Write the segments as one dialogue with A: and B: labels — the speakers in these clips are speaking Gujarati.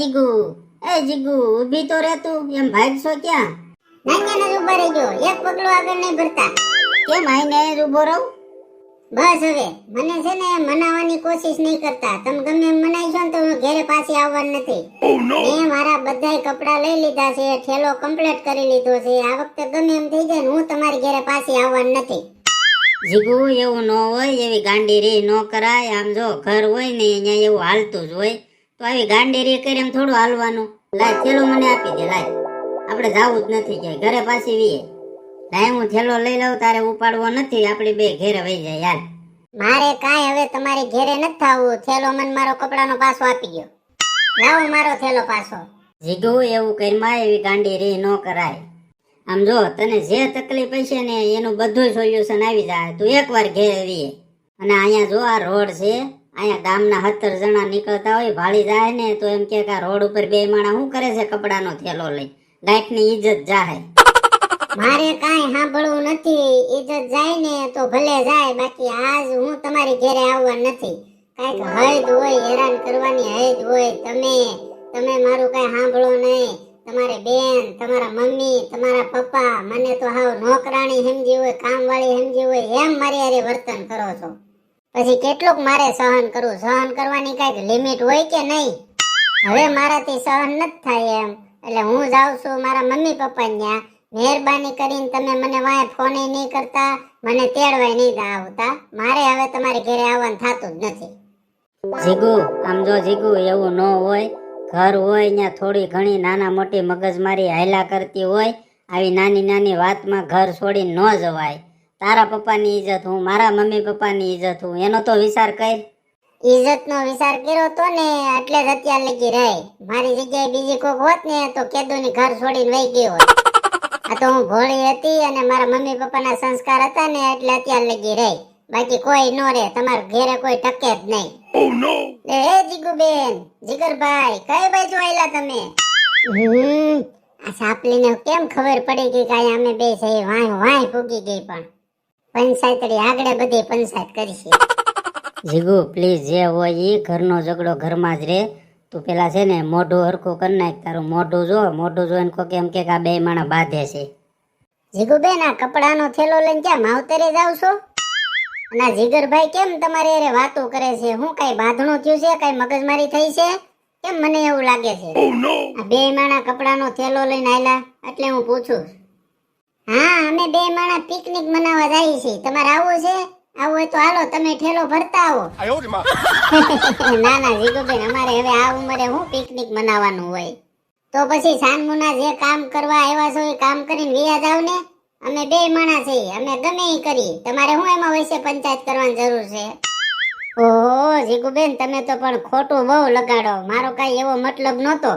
A: જીગુ. એ જીગુ ઊભી તો રહે તું એમ ભાગશો ક્યાં?
B: નાન્યાને ઊભા રહેજો એક પગલું આગળ નહીં ભરતા.
A: કેમ આઈને ઊભો રહું?
B: બસ હવે મને છે ને મનાવવાની કોશિશ નહીં કરતા. તમે ગમે એમ મનાઈ છો ને તો હું ઘેરે પાછી આવવાનું નથી. મેં મારા બધાય કપડાં લઈ લીધા છે ઠેલો કમ્પ્લીટ કરી લીધો છે. આ વખતે ગમે એમ થઈ જાય ને હું તમારી ઘેરે પાછી આવવાની નથી.
A: જીગુ એવું ન હોય એવી ગાંડી રી ન કરાય. આમ જો ઘર હોય ને અહીંયા એવું હાલતું જ હોય. તો આવી ગાંડેરી કરી એમ થોડું હાલવાનું. લાય થેલો મને આપી દે લાય. આપણે જાવું જ નથી ક્યાંય. ઘરે પાછી વીએ. લાય હું થેલો લઈ લઉં તારે ઉપાડવો નથી. આપણે બે ઘેરે વહી જાય યાર
B: મારે કાંઈ હવે તમારી ઘેરે નથી થવું. થેલો મને મારો કપડાનો પાસો આપી ગયો લાવો મારો થેલો પાછો
A: જીગુ એવું કરીમાં એવી ગાંડીરી ન કરાય. આમ જો તને જે તકલીફ હશે ને એનું બધું સોલ્યુશન આવી જાય. તું એકવાર ઘેર વીએ અને અહીંયા જો આ રોડ છે અહીંયા ગામના સત્તર જણા નીકળતા હોય, ભાળી જાય ને તો એમ કે રોડ ઉપર બે માણા શું કરે છે કપડાનો થેલો લઈ? ગાંઠની ઈજ્જત જાહે.
B: મારે કાંઈ સાંભળવું નથી. ઇજ્જત જાય ને તો ભલે જાય, બાકી આજ હું તમારી ઘેરે આવવા નથી. કાંઈક હૈદ હોય, હેરાન કરવાની હૈદ હોય. તમે તમે મારું કાંઈ સાંભળો નહીં. તમારી બેન, તમારા મમ્મી, તમારા પપ્પા, મને તો હાવ નોકરાણી સમજી હોય, કામવાળી સમજી હોય, એમ મારી હારે વર્તન કરો છો. પછી કેટલુંક મારે સહન કરવું. સહન કરવાની કંઈક લિમિટ હોય કે નહીં? હવે મારાથી સહન નથી થાય એમ. એટલે હું જાઉં છું મારા મમ્મી પપ્પા ત્યાં. મહેરબાની કરીને તમે મને વાંહે ફોન નહીં કરતા. મને તેડવાય નહીં આવતા. મારે હવે તમારી ઘરે આવવાનું થતું જ નથી.
A: જીગુ, આમ જો જીગુ, એવું ન હોય. ઘર હોય ત્યાં થોડી ઘણી નાના મોટી મગજમારી હાયલા કરતી હોય. આવી નાની નાની વાતમાં ઘર છોડી ન જવાય. તારા પપ્પાની ઇજ્જત હું મારા મમ્મી પપ્પાની ઇજ્જત હું. એનો તો વિચાર કર.
B: ઇજ્જતનો વિચાર કર્યો તો ને એટલે જ અત્યાર લગી રહે. મારી જગ્યાએ બીજી કોક હોત ને તો કેદુની ઘર છોડીને વહી ગયો હોત. આ તો હું ભોળી હતી અને મારા મમ્મી પપ્પાના સંસ્કાર હતા ને એટલે અત્યાર લગી રહે. બાકી કોઈ નો રે તમારા ઘેરે કોઈ ટકે જ નહીં. એ બેન જીગુબેન જીગરભાઈ કઈ બાજુ આયલા તમે? હમ. આ સાપલીને કેમ ખબર પડી ગઈ કે અમે બે છે વાય વાય ફૂગી ગઈ પણ? પંચાયતડી આગળ બધી પંચાયત કરીશ.
A: જીગુ પ્લીઝ જે હોય એ ઘરનો ઝઘડો ઘરમાં જ રે. તું પેલા છે ને મોઢું હરખું કરી નાખ તારું મોઢું જો મોઢું જોઈને કોકે એમ કે આ બે માણા બાંધે છે.
B: જીગુબેન આ કપડાનો થેલો લઈને ક્યાં માવતરે જાવ છો? અને આ જીગરભાઈ કેમ તમારે અરે વાતો કરે છે? હું કઈ બાંધણું થયું છે? કઈ મગજમારી થઈ છે? કેમ મને એવું લાગે છે? આ બે માણા કપડાનો થેલો લઈને આયલા એટલે હું પૂછું. હા અમે બે માણા પિકનિક મનાવવા જઈએ છીએ. તમારે આવવું છે? આવું હોય તો હાલો તમે ઠેલો ભરતા આવો. ના ના જીગુબેન અમારે હવે આ ઉંમરે હું પિકનિક મનાવવાનું હોય? તો પછી સાનમુના જે કામ કરવા આવ્યા છો એ કામ કરીને વ્યાજ આવ ને? અમે બે માણા છીએ અમે ગમે એ કરી તમારે હું એમાં વૈશે પંચાયત કરવાની જરૂર છે? ઓહો જીગુબેન તમે તો પણ ખોટું બહુ લગાડો. મારો કાંઈ એવો મતલબ નહોતો.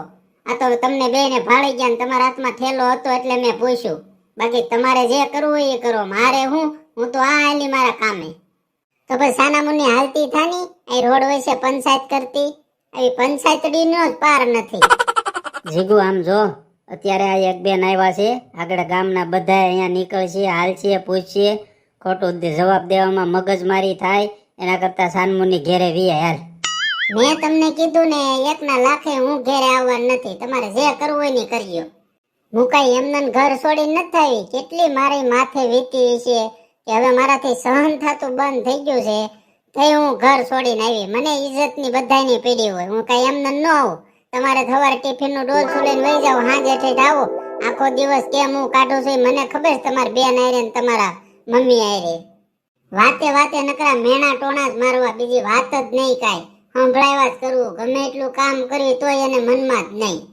B: આ તો તમને બે ને ભાળી ગયા ને તમારા હાથમાં થેલો હતો એટલે મેં પૂછ્યું. બાકી તમારે જે કરવું હોય એ કરો. મારે હું હું તો આ આલી મારા કામે. તો પછી સાનામુની હાલતી થાની એ રોડ વચ્ચે પંચાયત કરતી. આવી પંચાયતડીનો જ પાર નથી.
A: જીગુ આમ જો અત્યારે આ એક બેન આવ્યા છે. આગળ ગામના બધા અહીંયા નીકળશે હાલશે પૂછશે. ખોટું જવાબ દેવામાં મગજમારી થાય. એના કરતા સાનમુની ઘેરે વી હાલ.
B: મેં તમને કીધું ને એકના લાખે હું ઘેરે આવવાનું નથી. તમારે જે કરવું હોય ને કરજો. હું એમનન એમને ઘર છોડી નથી આવી કેટલી મારી માથે વીતી છે કે હવે મારાથી સહન થતું બંધ થઈ ગયું છે. થઈ હું ઘર છોડીને આવી. મને ઇજ્જતની બધાયની પીડી હોય. હું કઈ એમને ન આવું તમારે સવારે ટિફિનનું ડોલ છોડીને વહી જાવ હાંજ ઠેઠ આવો. આખો દિવસ કેમ હું કાઢું છું મને ખબર છે. તમારી બેન આયરે ને તમારા મમ્મી આયરે. વાતે વાતે નકરા મેણા ટોણા જ મારવા. બીજી વાત જ નહીં કાંઈ. સંભળાવ્યા જ કરવું. ગમે એટલું કામ કર્યું તોય એને મનમાં જ નહીં.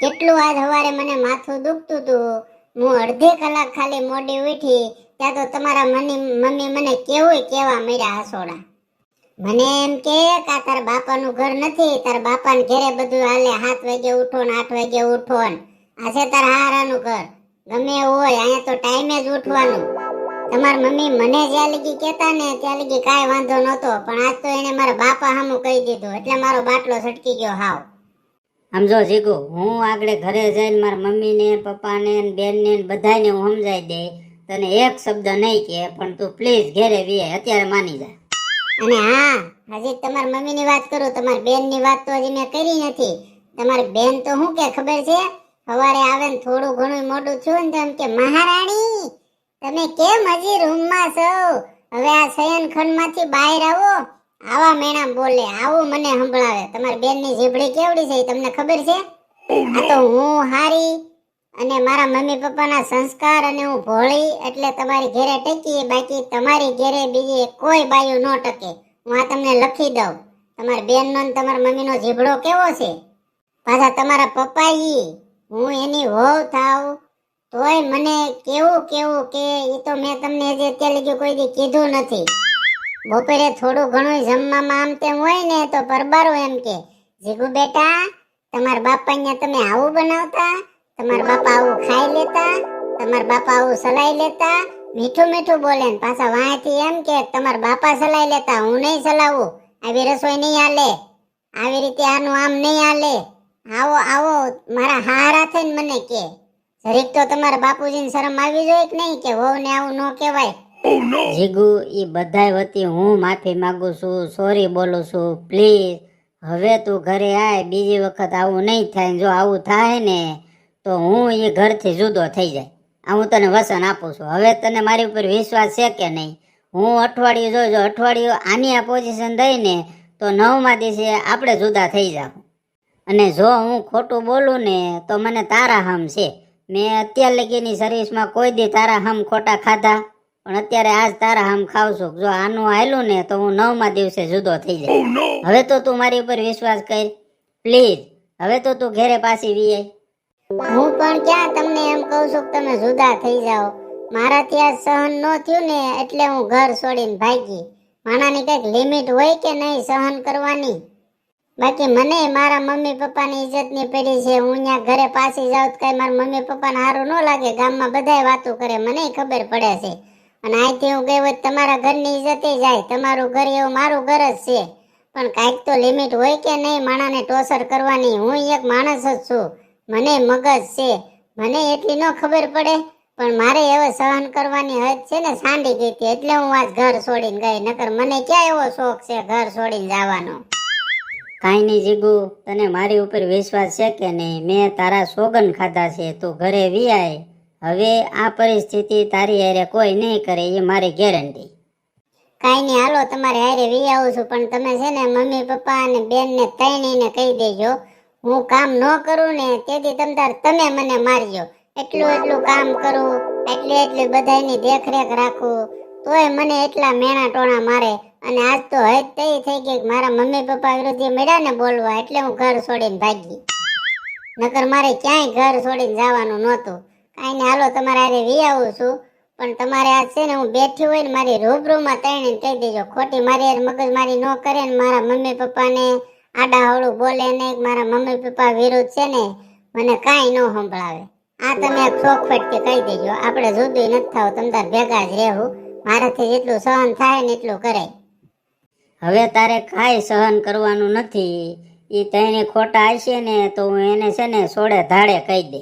B: કેટલું આજ સવારે મને માથું દુખતું હતું. હું અડધી કલાક ખાલી મોડી ઉઠી, ત્યાં તો તમારા મની, મમ્મી મને કેવું કેવા મળ્યા હસોડા. મને એમ કે આ તારા બાપાનું ઘર નથી, તારા બાપાને ઘરે બધું હાલે, સાત વાગે ઉઠો ને આઠ વાગે ઉઠો ને. આ છે તારા હારાનું ઘર. ગમે એવું હોય, અહીંયા તો ટાઈમે જ ઉઠવાનું. તમારી મમ્મી મને જ્યાં લગી કહેતા ને, ત્યાં લગી કાંઈ વાંધો નહોતો, પણ આજ તો એને મારા બાપા સામું કહી દીધું. એટલે મારો બાટલો છટકી ગયો હાવ.
A: આમ જો જીગુ, હું આગળ ઘરે જઈને મારા મમ્મીને, પપ્પાને બેનને બધાને હું સમજાવી દે, તને એક શબ્દ નહીં કે, પણ તું પ્લીઝ ઘેરે વીએ અત્યારે માની જા.
B: અને હા, હજી તમારી મમ્મીની વાત કરું, તમારી બેનની વાત તો હજી મેં કરી નથી. તમારી બેન તો શું કે ખબર છે? સવારે આવે ને થોડું ઘણું મોટું થયું ને તો એમ કે, મહારાણી, તમે કેમ હજી રૂમમાં છો? હવે આ શયનખંડમાંથી બહાર આવો. આવા મેણા બોલે આવું મને સંભળાવે. તમારી બેનની જીભડી કેવડી છે એ તમને ખબર છે? આ તો હું હારી અને મારા મમ્મી પપ્પાના સંસ્કાર અને હું ભોળી એટલે તમારી ઘેરે ટકી બાકી તમારી ઘેરે બીજી કોઈ બાયું ન ટકે. હું આ તમને લખી દઉં. તમારી બેનનો ને તમારા મમ્મીનો જીભડો કેવો છે? પાછા તમારા પપ્પા ઈ હું એની વહુ થાવ. તોય મને કેવું કેવું કે એ તો મેં તમને હજી અત્યારે કોઈ દી કીધું નથી. બપોરે થોડું ઘણું જમવામાં આમ તેમ હોય ને તો પરબારો એમ કે, જીગુ બેટા, તમારા બાપા અહીંયા તમે આવું બનાવતા? તમારા બાપા આવું ખાઈ લેતા? તમારા બાપા આવું સલાઈ લેતા? મીઠું મીઠું બોલે ને પાછા વાંયથી એમ કે, તમારા બાપા સલાઈ લેતા, હું નહીં સલાવું. આવી રસોઈ નહીં હાલે. આવી રીતે આનું આમ નહીં હાલે. આવો આવો, મારા હારા થઈને મને કે. જરીક તો તમારા બાપુજીને શરમ આવી જોઈએ કે નહીં કે વહુને આવું ન કહેવાય?
A: જીગુ એ બધાય વતી હું માફી માંગુ છું. સોરી બોલું છું. પ્લીઝ હવે તું ઘરે આય. બીજી વખત આવું નહીં થાય. જો આવું થાય ને, તો હું એ ઘરથી જુદો થઈ જાય. આ હું તને વસન આપું છું. હવે તને મારી ઉપર વિશ્વાસ છે કે નહીં? હું અઠવાડિયું જોજો અઠવાડિયું આની આ પોઝિશન દઈને તો નવમા દિવસે આપણે જુદા થઈ જાવ અને જો હું ખોટું બોલું ને, તો મને તારા હમ છે. મેં અત્યાર લગીની સર્વિસમાં કોઈ દી તારા હમ ખોટા ખાધા? પણ અત્યારે આજ તારા આમ ખાવ છું. જો આનું આયલું ને તો હું નવમા દિવસે જુદો થઈ જાય હવે તો તું મારી ઉપર વિશ્વાસ કર. પ્લીઝ. હવે તો તું ઘેરે પાછી વી આય.
B: હું પણ ક્યાં તમને એમ કહું છું કે તમે જુદા થઈ જાઓ. મારાથી આ સહન ન થયું ને એટલે હું ઘર છોડીને ભાગી. માણાની કંઈક લિમિટ હોય કે નહીં સહન કરવાની? બાકી મને મારા મમ્મી પપ્પાની ઇજ્જતની પડી છે. હું ત્યાં ઘરે પાછી જાઉં તો કાંઈ મારા મમ્મી પપ્પાને સારું ન લાગે. ગામમાં બધાય વાતો કરે. મને ખબર પડે છે. અને અહીંથી હું ગઈ હોય તમારા ઘરની ઇજ્જતે જાય. તમારું ઘર એવું મારું ઘર જ છે. પણ કાંઈક તો લિમિટ હોય કે નહીં, માણાને ટોસર કરવાની. હું એક માણસ જ છું. મને મગજ છે. મને એટલી ન ખબર પડે. પણ મારે એવો સહન કરવાની હદ છે ને સાંડી ગઈ હતી. એટલે હું આજ ઘર છોડીને ગઈ. નકર મને ક્યાં એવો શોખ છે ઘર છોડીને જવાનો?
A: કાંઈ નહીં જીગુ, તને મારી ઉપર વિશ્વાસ છે કે નહીં? મેં તારા સોગન ખાધા છે. તું ઘરે વી હવે આ પરિસ્થિતિ તારી હારે કોઈ નહીં કરે, એ મારી ગેરંટી.
B: કાંઈ નહીં, હાલો, તમારે હારે વી આવું છું, પણ તમે છે ને મમ્મી, પપ્પા અને બેન ને ત્રણેયને કહી દેજો, હું કામ ન કરું ને, તેથી તમ તમે મને મારજો. એટલું એટલું કામ કરું, એટલી એટલી બધાની દેખરેખ રાખું. તોય મને એટલા મેણા ટોણા મારે, અને આજ તો હજ તઈ થઈ ગઈ મારા મમ્મી, પપ્પા વિરુદ્ધ મેળા ને બોલવા, એટલે હું ઘર છોડીને ભાગી. નકર મારે ક્યાંય ઘર છોડીને જવાનું નહોતું. કાંઈ ને હાલો, તમારે આરે વી આવું છું. પણ તમારે આ છે ને, હું બેઠી હોય ને, મારી રૂબરૂમાં તઈને કહી દેજો, ખોટી મારી મગજ મારી ન કરે ને, મારા મમ્મી પપ્પાને આડા હવળું બોલે ને મારા મમ્મી પપ્પા વિરુદ્ધ છે ને, મને કાંઈ ન સંભળાવે. આ તમે એક કે કહી દેજો, આપણે જુદું નથી થાવ, તમ તાર ભેગા જ રહેવું. મારાથી જેટલું સહન થાય ને, એટલું કરાય.
A: હવે તારે કાંઈ સહન કરવાનું નથી. એ તઈને ખોટા હશે ને, તો હું એને છે ને સોળે ધાડે કહી દે.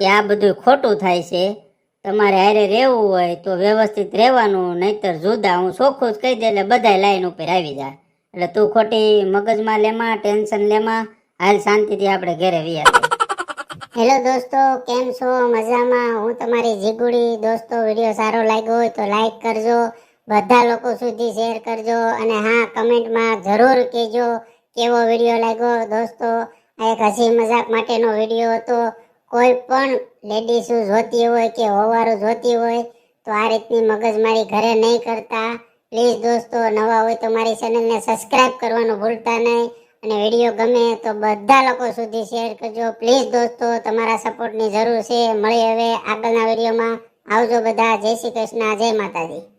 A: કે આ બધું ખોટું થાય છે. તમારે હારે રહેવું હોય તો વ્યવસ્થિત રહેવાનું, નહીતર જુદા, હું ચોખ્ખું જ કહી દે એટલે બધા લાઈન ઉપર આવી જાય. એટલે તું ખોટી મગજમાં લેમાં, ટેન્શન લેમાં, હાલ શાંતિથી આપણે ઘરે વ્યા
B: હેલો દોસ્તો, કેમ છો? મજામાં? હું તમારી જીગુડી. દોસ્તો, વીડિયો સારો લાગ્યો હોય તો લાઈક કરજો, બધા લોકો સુધી શેર કરજો, અને હા, કમેન્ટમાં જરૂર કહેજો, કેવો વીડિયો લાગ્યો. દોસ્તો, આ એક હસી મજાક માટેનો વીડિયો હતો. કોઈ પણ લેડીઝ જોતી હોય કે હોવારું જોતી હોય, તો આ રીતની મગજમારી ઘરે નહીં કરતા. પ્લીઝ દોસ્તો, નવા હોય તો મારી ચેનલને સબસ્ક્રાઈબ કરવાનું ભૂલતા નહીં. અને વીડિયો ગમે તો બધા લોકો સુધી શેર કરજો. પ્લીઝ દોસ્તો, તમારા સપોર્ટની જરૂર છે. મળી હવે આગળના વિડીયોમાં આવજો બધા. જય શ્રી કૃષ્ણ. જય માતાજી.